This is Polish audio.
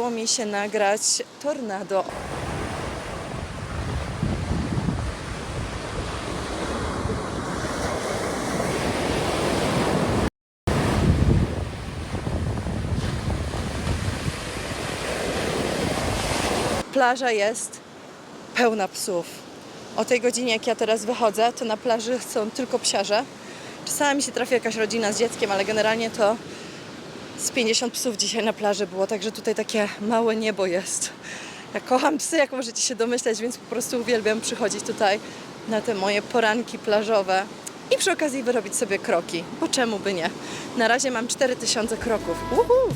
Udało mi się nagrać tornado. Plaża jest pełna psów. O tej godzinie, jak ja teraz wychodzę, to na plaży są tylko psiarze. Czasami się trafi jakaś rodzina z dzieckiem, ale generalnie to z 50 psów dzisiaj na plaży było, także tutaj takie małe niebo jest. Ja kocham psy, jak możecie się domyśleć, więc po prostu uwielbiam przychodzić tutaj na te moje poranki plażowe i przy okazji wyrobić sobie kroki, bo czemu by nie? Na razie mam 4000 kroków. Uhu!